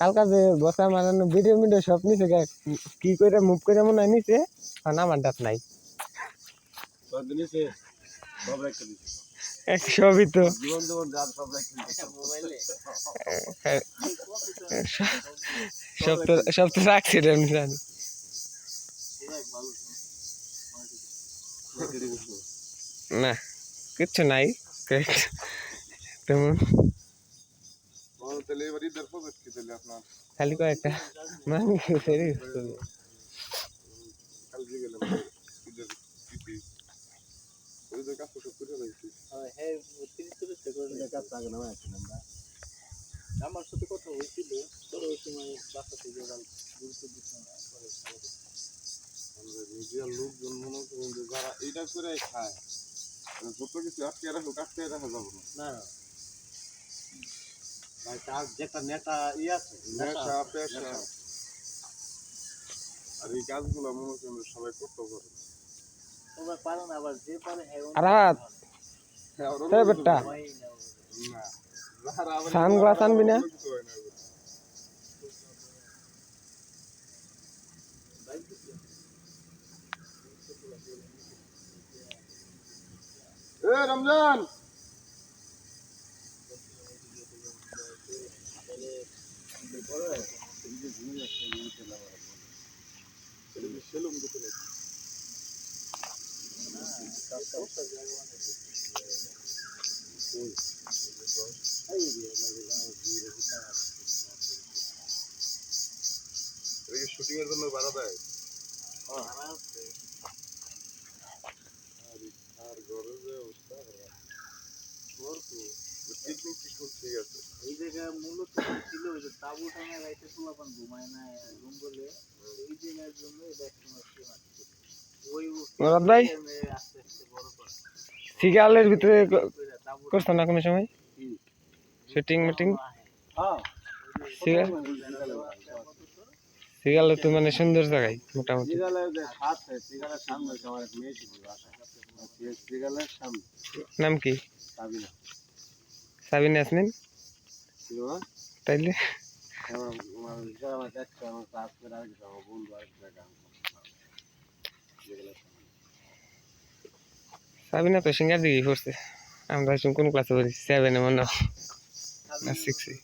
কালকা যে বসা মারানো ভিডিও মিডিও সব নিছে কি করে মুভ করে মনে হয় নিছে আর আমার ডাত নাই। সবই তো। সব তো রাখছি রে আমি জানি। না কিচ্ছু নাই। তেমন। তাহলে এবার ঈদের প্রজেক্ট কি তাহলে আপনার? খালি কয়েকটা। মানে সেরে কালকে গেলাম ঈদের ইতি ঈদের কাজ সব করে রাখছি কাজ আগে নামাই আসছিলাম না আমার সাথে কথা হয়েছিল তোর ওই সময় বাসা থেকে গুরুত্ব দিচ্ছে না পরে খাওয়া লোকজন মনে করেন যারা এইটা করে খায় মানে যত কিছু আটকে রাখো আটকে রাখা যাবে না তার যেটা নেতা ই আছে নেশা পেশা আর এই কাজগুলো মনে করেন সবাই করতে পারে না। তোমরা না আবার যে পারে হ্যাঁ, ওরা এই অন্য বেটা। কিছু না। যারা আবার সানগ্লাস আনবি না? অন্য কিছু না এবার। এ রমজান শুটিং এর জন্য ভাড়া দেয়। আর ঠিক আছে এই জায়গায় মূলত ছিল ওই যে তাবু টানা রাইতে পোলাপান ঘুমায় না রুম এই জায়গার জন্য এটা একটু নষ্ট হচ্ছে ওই ভাই আস্তে আস্তে বড় করে সিগালের ভিতরে করছ না কোনো সময় শুটিং মিটিং সিগাল তো মানে সুন্দর জায়গায় মোটামুটি নাম কি? সাবিনা ইয়াসমিন তাইলে সাবিনা তো সিঙ্গার দিকে পড়ছে আমরা এখন কোন ক্লাসে পড়ি সেভেনে মনে হয় না সিক্সে